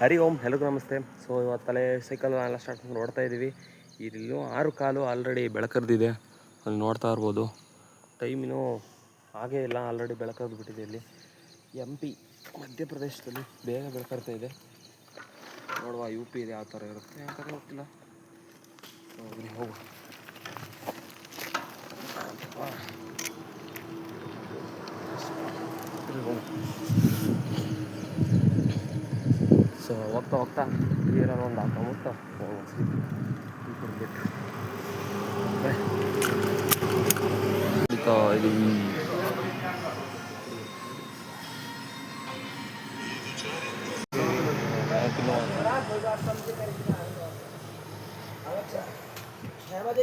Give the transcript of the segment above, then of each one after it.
ಹರಿ ಓಂ ಎಲ್ಲರಿಗೂ ನಮಸ್ತೆ. ಸೊ ಇವತ್ತಲ್ಲೇ ಸೈಕಲ್ ಎಲ್ಲ ಸ್ಟಾರ್ಟ್ ಮಾಡಿ ನೋಡ್ತಾ ಇದ್ದೀವಿ ಇಲ್ಲೂ ಆರು ಕಾಲು ಆಲ್ರೆಡಿ ಬೆಳಕರ್ದಿದೆ. ಅಲ್ಲಿ ನೋಡ್ತಾ ಇರ್ಬೋದು. ಟೈಮಿನೂ ಹಾಗೇ ಇಲ್ಲ ಆಲ್ರೆಡಿ ಬೆಳಕರ್ದು ಬಿಟ್ಟಿದೆ ಇಲ್ಲಿ. ಎಂ ಪಿ ಮಧ್ಯಪ್ರದೇಶದಲ್ಲಿ ಬೇಗ ಬೆಳಕರ್ತಾ ಇದೆ. ನೋಡುವ ಯು ಪಿ ಇದೆ ಯಾವ ಥರ ಇರುತ್ತೆ. ಅಂತ ಗೊತ್ತಿಲ್ಲ. ಹೋಗ್ಲಿ ಹೋಗು ಸರಿ, ಹೋಗು ಸೊ ಹೋಗ್ತಾ ಹೋಗ್ತಾ ನೀರಲ್ಲಿ ಒಂದು ಹಾಕೊಂಬಿಟ್ಟು ಬಿಟ್ಟು ಇದು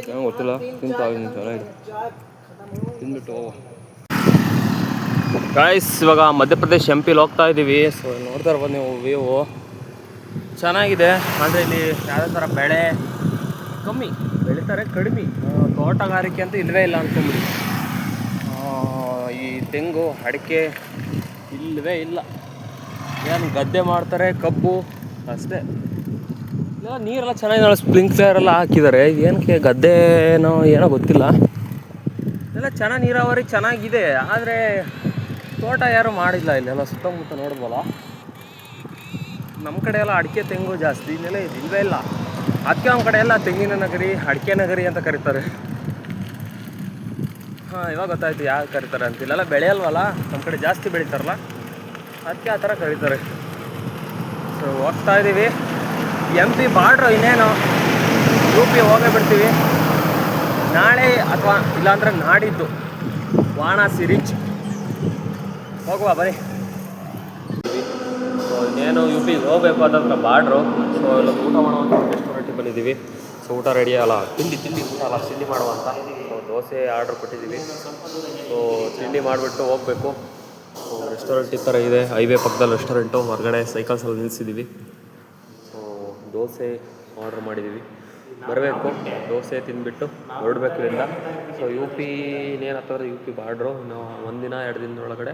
ಏನೋ ಗೊತ್ತಿಲ್ಲ ತಿಂತ ಇದೆ ತಿಂದ್ಬಿಟ್ಟು ಗಾಯ್ಸ್ ಇವಾಗ ಮಧ್ಯಪ್ರದೇಶ್ ಎಂ ಪಿಲಿ ಹೋಗ್ತಾ ಇದ್ದೀವಿ ಸೊ ನೋಡ್ತಾ ಇರ್ಬೋದು ನೀವು ವ್ಯೂ ಚೆನ್ನಾಗಿದೆ. ಆದರೆ ಇಲ್ಲಿ ಯಾವುದೇ ಥರ ಬೆಳೆ ಕಮ್ಮಿ, ಬೆಳೀತಾರೆ ಕಡಿಮೆ. ತೋಟಗಾರಿಕೆ ಅಂತ ಇಲ್ಲವೇ ಇಲ್ಲ ಅಂದ್ಕೊಂಬಿಡಿ ಈ ತೆಂಗು, ಅಡಿಕೆ ಇಲ್ಲವೇ ಇಲ್ಲ. ಏನು ಗದ್ದೆ ಮಾಡ್ತಾರೆ, ಕಬ್ಬು, ಅಷ್ಟೇ. ಇಲ್ಲ, ನೀರೆಲ್ಲ ಚೆನ್ನಾಗಿ ಸ್ಪ್ರಿಂಕ್ಲರ್ ಎಲ್ಲ ಹಾಕಿದ್ದಾರೆ. ಏನಕ್ಕೆ ಗದ್ದೆನೋ ಏನೋ ಗೊತ್ತಿಲ್ಲ. ಎಲ್ಲ ಚೆನ್ನಾಗಿ ನೀರಾವರಿ ಚೆನ್ನಾಗಿದೆ. ಆದರೆ ತೋಟ ಯಾರು ಮಾಡಿಲ್ಲ ಇಲ್ಲೆಲ್ಲ ಸುತ್ತಮುತ್ತ ನೋಡ್ಬೋಲ್ಲ ನಮ್ಮ ಕಡೆ ಎಲ್ಲ ಅಡಿಕೆ ತೆಂಗು ಜಾಸ್ತಿ ಇನ್ನೆಲ್ಲ ಇದು ಇಲ್ವೇ ಇಲ್ಲ. ಅದಕ್ಕೆ ನಮ್ಮ ಕಡೆ ಎಲ್ಲ ತೆಂಗಿನ ನಗರಿ, ಅಡಿಕೆ ನಗರಿ ಅಂತ ಕರೀತಾರೆ. ಹಾಂ, ಇವಾಗ ಗೊತ್ತಾಯ್ತು ಯಾಕೆ ಕರೀತಾರೆ ಅಂತ. ಇಲ್ಲೆಲ್ಲ ಬೆಳೆಯಲ್ವಲ್ಲ ನಮ್ಮ ಕಡೆ ಜಾಸ್ತಿ ಬೆಳೀತಾರಲ್ಲ ಅದಕ್ಕೆ ಆ ಥರ ಕರೀತಾರೆ. ಸೊ ಹೋಗ್ತಾ ಇದ್ದೀವಿ ಎಂ ಪಿ ಬಾರ್ಡ್ರು ಇನ್ನೇನು? ಯು ಪಿ ಹೋಗೇ ಬಿಡ್ತೀವಿ. ನಾಳೆ ಅಥವಾ ಇಲ್ಲಾಂದ್ರೆ ನಾಡಿದ್ದು ವಾರಣಾಸಿ ರಿಚ್ ಹೋಗುವ, ಬನ್ನಿ. ಇನ್ನೇನು ಯು ಪಿಗೆ ಹೋಗಬೇಕು ಅಂತಂದ್ರೆ ಬಾರ್ಡ್ರು ಸೊ ಎಲ್ಲ ಊಟ ಮಾಡುವಂಥ ರೆಸ್ಟೋರೆಂಟಿಗೆ ಬಂದಿದ್ದೀವಿ. ಸೊ ಊಟ ರೆಡಿ ಅಲ್ಲ. ತಿಂಡಿ ತಿಂಡಿ, ಊಟ ಅಲ್ಲ. ತಿಂಡಿ ಮಾಡುವಂಥ ಸೊ ದೋಸೆ ಆರ್ಡ್ರ್ ಕೊಟ್ಟಿದ್ದೀವಿ. ಸೊ ತಿಂಡಿ ಮಾಡಿಬಿಟ್ಟು ಹೋಗಬೇಕು. ಸೊ ರೆಸ್ಟೋರೆಂಟ್ ಈ ಥರ ಇದೆ. ಹೈವೇ ಪಕ್ಕದಲ್ಲಿ ರೆಸ್ಟೋರೆಂಟು ಹೊರಗಡೆ ಸೈಕಲ್ಸಲ್ಲಿ ನಿಲ್ಲಿಸಿದ್ದೀವಿ ಸೊ ದೋಸೆ ಆರ್ಡ್ರ್ ಮಾಡಿದ್ದೀವಿ. ಬರಬೇಕು. ದೋಸೆ ತಿಂದ್ಬಿಟ್ಟು ಹೊರಡ್ಬೇಕು ಇಲ್ಲಿಂದ. ಸೊ ಯು ಪಿ ಹತ್ತಂದ್ರೆ ಯು ಪಿ ಬಾರ್ಡ್ರು ನಾವು ಒಂದಿನ ಎರಡು ದಿನದೊಳಗಡೆ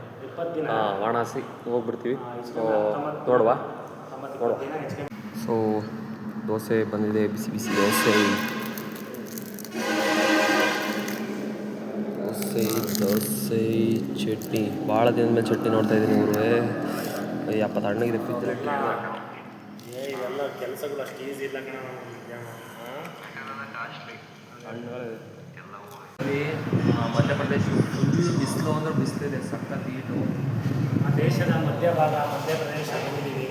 ವಾರಣಾಸಿ ಹೋಗ್ಬಿಡ್ತೀವಿ. ಸೊ ನೋಡುವ. ನೋಡುವ. ಸೊ ದೋಸೆ ಬಂದಿದೆ, ಬಿಸಿ ಬಿಸಿ ದೋಸೆ. ದೋಸೆ ದೋಸೆ, ಚಟ್ನಿ. ಭಾಳ ದಿನದ ಮೇಲೆ ಚಟ್ನಿ ನೋಡ್ತಾ ಇದ್ದೀನಿ ಇವರು ಅಯ್ಯಪ್ಪ ತಣ್ಣಗಿದೆ ಕೆಲಸಗಳು ಅಷ್ಟು ಈಸಿ ಇಲ್ಲ ಇಲ್ಲಿ ಮಧ್ಯಪ್ರದೇಶ ಬಿಸಿಲು ಅಂದ್ರೆ ಬಿಸಿಲಿದೆ ಸಖತ್ ಈಟು ಆ ದೇಶದ ಮಧ್ಯಭಾಗ, ಮಧ್ಯಪ್ರದೇಶ ಬಂದಿದ್ದೀವಿ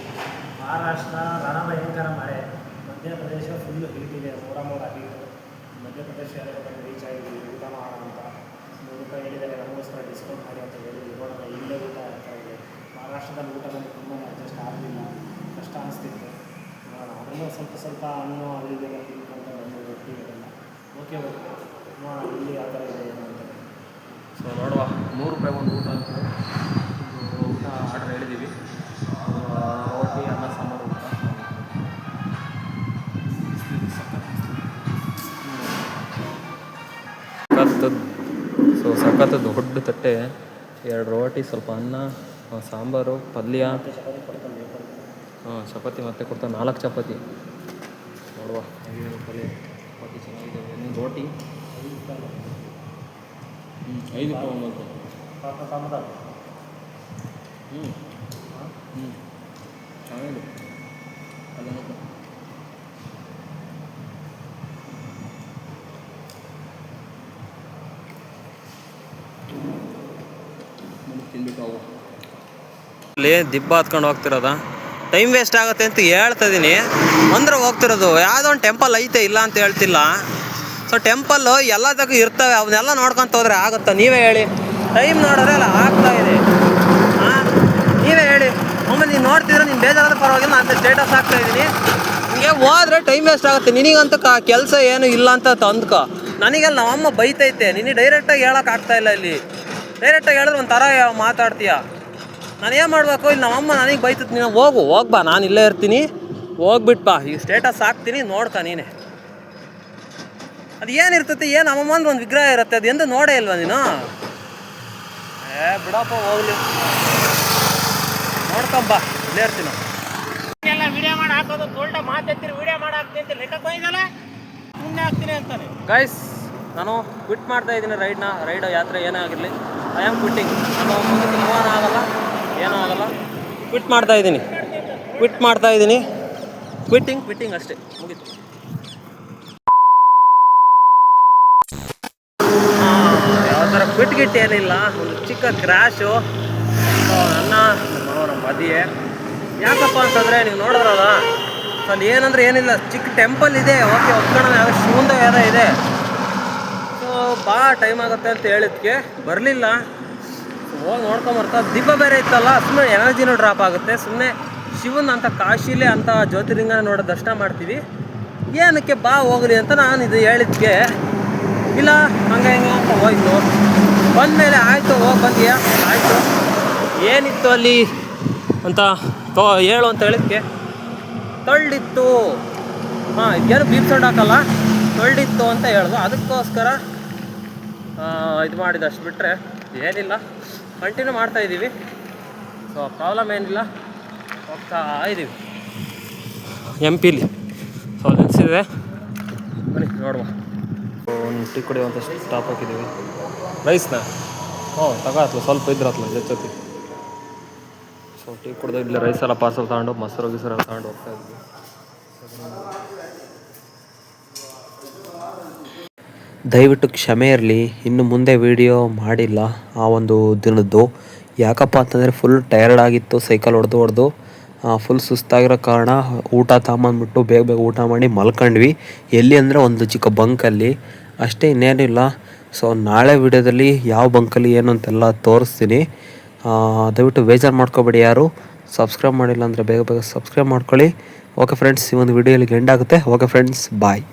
ಮಹಾರಾಷ್ಟ್ರ ರಣಭಯಂಕರ ಮಳೆ. ಮಧ್ಯಪ್ರದೇಶ ಫುಲ್ ಹೀಟಿದೆ ಮೂರ ಮೋಡ ಹೀಟು ಮಧ್ಯಪ್ರದೇಶ ರೀಚ್ ಆಗಿದ್ದೀವಿ, ಊಟ ಮಾಡೋಣ ಅಂತ. ನೂರು ರೂಪಾಯಿ ನಮಗೋಸ್ಕರ ಡಿಸ್ಕೌಂಟ್ ಮಾಡಿ ಅಂತ ಹೇಳಿ ನೋಡೋಣ, ಇಲ್ಲೇ ಊಟ ಆಗ್ತಾ ಇದೆ ಮಹಾರಾಷ್ಟ್ರದಲ್ಲಿ ಊಟ ನನಗೆ ತುಂಬ ಅಡ್ಜಸ್ಟ್ ಆಗಲಿಲ್ಲ. ಕಷ್ಟ ಅನಿಸ್ತಿತ್ತು. ನೋಡೋಣ ಅದನ್ನು ಸ್ವಲ್ಪ ಸ್ವಲ್ಪ ಹಣ್ಣು ಅದು ಇದೆಲ್ಲ ಓಕೆ ಓಕೆ ನೋಡೋಣ ಇಲ್ಲಿ ಆ ಥರ ಇದೆ ಏನು ಅಂತ ಸೊ ನೋಡುವ. ನೂರು ರೂಪಾಯಿ ಒಂದು ಊಟ ಅಂತ ಒಂದು ಊಟ ಆರ್ಡರ್ ಹೇಳಿದ್ದೀವಿ. ಆ, ರೋಟಿ ಅನ್ನ ಸಾಂಬಾರು ಊಟ. ಸೊ ಸಖತ್ತು ದೊಡ್ಡ ತಟ್ಟೆ ಎರಡು ರೋಟಿ ಸ್ವಲ್ಪ ಅನ್ನ ಸಾಂಬಾರು ಪಲ್ಯ. ಹಾಂ ಚಪಾತಿ ಮತ್ತೆ ಕೊಡ್ತಾರೆ ನಾಲ್ಕು ಚಪಾತಿ. ನೋಡುವ. ಪಲ್ಯ. ಚಪಾತಿ ಚೆನ್ನಾಗಿದೆ ಒಂದು ರೋಟಿ ಹ್ಞೂ ಐದು ಹ್ಞೂ ಹ್ಞೂ ಚೆನ್ನಾಗಿದೆ. ಅಲ್ಲ ನೋಡು. ಅಲ್ಲಿ ದಿಬ್ಬ ಹತ್ಕೊಂಡು ಹೋಗ್ತಿರೋದ? ಟೈಮ್ ವೇಸ್ಟ್ ಆಗುತ್ತೆ ಅಂತ ಹೇಳ್ತಾ ಇದ್ದೀನಿ ಅಂದ್ರೆ ಹೋಗ್ತಿರೋದು. ಯಾವುದೋ ಒಂದು ಟೆಂಪಲ್ ಐತೆ, ಇಲ್ಲ ಅಂತ ಹೇಳ್ತಿಲ್ಲ. ಸೊ ಟೆಂಪಲ್ ಎಲ್ಲದಕ್ಕೂ ಇರ್ತವೆ. ಅವನ್ನೆಲ್ಲ ನೋಡ್ಕೊಂತ ಹೋದ್ರೆ ಆಗುತ್ತಾ? ನೀವೇ ಹೇಳಿ. ಟೈಮ್ ನೋಡಿದ್ರೆ ಅಲ್ಲ ಆಗ್ತಾ ಇದೆ. ನೀವೇ ಹೇಳಿ. ಒಮ್ಮೆ ನೀನು ನೋಡ್ತಿದ್ರೆ ನೀನು ಬೇಜಾರಾದ ಪರವಾಗಿಲ್ಲ ಅಂತ ಸ್ಟೇಟಸ್ ಹಾಕ್ತಾ ಇದ್ದೀನಿ ಹಿಂಗೆ ಹೋದ್ರೆ ಟೈಮ್ ವೇಸ್ಟ್ ಆಗುತ್ತೆ. ನಿನಗಂತೂ ಕೆಲಸ ಏನು ಇಲ್ಲ ಅಂತ ತಂದ್ಕೊ. ನನಗೆಲ್ಲ ನಮ್ಮಮ್ಮ ಬೈತೈತೆ. ನಿನಗೆ ಡೈರೆಕ್ಟಾಗಿ ಹೇಳೋಕ್ಕಾಗ್ತಾ ಇಲ್ಲ ಇಲ್ಲಿ. ಡೈರೆಕ್ಟಾಗಿ ಹೇಳಿದ್ರೆ ಒಂಥರ ಮಾತಾಡ್ತೀಯ? ನಾನು ಏನು ಮಾಡಬೇಕು? ಇಲ್ಲಿ ನಮ್ಮಮ್ಮ ನನಗೆ ಬೈತದ ನೀನು. ಹೋಗು ಹೋಗ್ಬಾ. ನಾನು ಇಲ್ಲೇ ಇರ್ತೀನಿ. ಹೋಗ್ಬಿಟ್ಟು ಬಾ ಈ ಸ್ಟೇಟಸ್ ಹಾಕ್ತೀನಿ ನೋಡ್ತಾ ನೀನೆ. ಅದು ಏನಿರ್ತೈತಿ ಏನು ನಮ್ಮಮ್ಮ ಅಂದ್ರೆ ಒಂದು ವಿಗ್ರಹ ಇರುತ್ತೆ? ಅದು ಎಂದು ನೋಡೇ ಇಲ್ವಾ ನೀನು? ಏ ಬಿಡಪ್ಪ ಹೋಗ್ಲಿ. ನೋಡ್ಕೊಂಬ ಇಲ್ಲೇ ಇರ್ತೀನಿ. ವಿಡಿಯೋ ಮಾಡಿ ಹಾಕೋದು ಮಾತಾಡ್ತೀರಿ ವಿಡಿಯೋ ಮಾಡಿ ಹಾಕ್ತೀನಿ ಲೆಕ್ಕಕ್ಕೆ ಮುಂದೆ ಹಾಕ್ತೀನಿ ಅಂತಾನೆ. ಗೈಸ್ ನಾನು ಕ್ವಿಟ್ ಮಾಡ್ತಾ ಇದ್ದೀನಿ ರೈಡ್ನ. ರೈಡ್ ಯಾತ್ರೆ ಏನೇ ಆಗಿರಲಿ. ಐ ಆಮ್ ಕ್ವಿಟ್ಟಿಂಗ್ ನಾನು ಮುಂದಕ್ಕೆ ಮೂವನ್ ಆಗಲ್ಲ. ಏನೂ ಆಗಲ್ಲ ಕ್ವಿಟ್ ಮಾಡ್ತಾ ಇದ್ದೀನಿ. ಕ್ವಿಟ್ ಮಾಡ್ತಾ ಇದ್ದೀನಿ. ಕ್ವಿಟ್ಟಿಂಗ್ ಕ್ವಿಟ್ಟಿಂಗ್ ಅಷ್ಟೇ. ಮುಗೀತು. ಯಾವ ಥರ ಕ್ವಿಟ್ ಗಿಟ್ ಏನಿಲ್ಲ. ಒಂದು ಚಿಕ್ಕ ಕ್ರ್ಯಾಶು ನನ್ನ ಅವರ ಮದಿಯೇ. ಯಾಕಪ್ಪ ಅಂತಂದರೆ ನೀವು ನೋಡಿದ್ರಲ್ಲ, ಅಲ್ಲಿ ಏನಂದ್ರೆ ಏನಿಲ್ಲ, ಚಿಕ್ಕ ಟೆಂಪಲ್ ಇದೆ. ಓಕೆ ಒಪ್ಕೊಳ್ಳೋಣ ಯಾವ ಶಿವಂದ ಇದೆ. ಸೊ ಭಾಳ ಟೈಮ್ ಆಗುತ್ತೆ ಅಂತ ಹೇಳಿದ್ಕೆ ಬರಲಿಲ್ಲ. ಹೋಗಿ ನೋಡ್ಕೊಂಬರ್ತಾ ದೀಪ ಬೇರೆ ಇತ್ತಲ್ಲ ಸುಮ್ಮನೆ ಎನರ್ಜಿನೂ ಡ್ರಾಪ್ ಆಗುತ್ತೆ. ಸುಮ್ಮನೆ ಶಿವನ ಅಂತ ಕಾಶಿಲೆ ಅಂತ ಜ್ಯೋತಿರ್ಲಿಂಗನ ನೋಡೋ ದರ್ಶನ ಮಾಡ್ತೀವಿ. ಏನಕ್ಕೆ ಬಾ ಹೋಗಲಿ ಅಂತ ನಾನು ಇದು ಹೇಳಿದ್ಕೆ. ಇಲ್ಲ, ಹಂಗ ಹಿಂಗೆ ಅಂತ ಹೋಯ್ತು. ಬಂದಮೇಲೆ ಆಯಿತು, ಹೋಗಿ ಬಂದಿಯಾ? ಆಯಿತು. ಏನಿತ್ತು ಅಲ್ಲಿ ಅಂತ ತೋ, ಹೇಳು ಅಂತ ಹೇಳಿದ್ಕೆ. ತಳ್ಳಿತ್ತು. ಹಾಂ ಏನು ಬೀಪ್ ಸೌಂಡ್ ಹಾಕಲ್ಲ? ತಳ್ಳಿತ್ತು ಅಂತ ಹೇಳ್ದು. ಅದಕ್ಕೋಸ್ಕರ ಇದು ಮಾಡಿದ್ದು ಅಷ್ಟು ಬಿಟ್ಟರೆ ಏನಿಲ್ಲ. ಕಂಟಿನ್ಯೂ ಮಾಡ್ತಾ ಇದ್ದೀವಿ ಸೊ ಪ್ರಾಬ್ಲಮ್ ಏನಿಲ್ಲ. ಹೋಗ್ತಾ ಇದ್ದೀವಿ ಎಂ ಪಿಲಿ ಸೊ ನಿಲ್ಸಿದೆ ಬನ್ನಿ ನೋಡುವ. ಒಂದು ಟೀ ಕುಡಿಯುವಂಥ ಸ್ಟಾಪ್ ಹಾಕಿದ್ದೀವಿ ರೈಸ್ನ ಹ್ಞೂ ತಗೋತ್ಲ ಸ್ವಲ್ಪ ಇದ್ರತ್ಲ ಜೊತೆ. ಸೊ ಟೀ ಕುಡ್ದು ಇಲ್ಲಿ ರೈಸ್ ಎಲ್ಲ ಪಾರ್ಸಲ್ ತಗೊಂಡು ಮೊಸರು ಗಿಸರು ಎಲ್ಲ ತಗೊಂಡು ಹೋಗ್ತಾ ಇದ್ವಿ. ದಯವಿಟ್ಟು ಕ್ಷಮೆ ಇರಲಿ, ಇನ್ನು ಮುಂದೆ ವಿಡಿಯೋ ಮಾಡಿಲ್ಲ ಆ ಒಂದು ದಿನದ್ದು. ಯಾಕಪ್ಪ ಅಂತಂದರೆ ಫುಲ್ ಟಯರ್ಡ್ ಆಗಿತ್ತು ಸೈಕಲ್ ಹೊಡೆದು ಹೊಡೆದು. ಫುಲ್ ಸುಸ್ತಾಗಿರೋ ಕಾರಣ ಊಟ ತಗೊಂಬಂದ್ಬಿಟ್ಟು ಬೇಗ ಬೇಗ ಊಟ ಮಾಡಿ ಮಲ್ಕೊಂಡ್ವಿ. ಎಲ್ಲಿ ಅಂದರೆ ಒಂದು ಚಿಕ್ಕ ಬಂಕಲ್ಲಿ ಅಷ್ಟೇ ಇನ್ನೇನಿಲ್ಲ ಸೊ ನಾಳೆ ವಿಡಿಯೋದಲ್ಲಿ ಯಾವ ಬಂಕಲ್ಲಿ ಏನು ಅಂತೆಲ್ಲ ತೋರಿಸ್ತೀನಿ. ದಯವಿಟ್ಟು ಬೇಜಾರು ಮಾಡ್ಕೋಬೇಡಿ ಯಾರು. ಸಬ್ಸ್ಕ್ರೈಬ್ ಮಾಡಿಲ್ಲ ಅಂದರೆ ಬೇಗ ಬೇಗ ಸಬ್ಸ್ಕ್ರೈಬ್ ಮಾಡ್ಕೊಳ್ಳಿ. ಓಕೆ ಫ್ರೆಂಡ್ಸ್ ಈ ಒಂದು ವಿಡಿಯೋಲಿ ಎಂಡ್ ಆಗುತ್ತೆ. Okay friends bye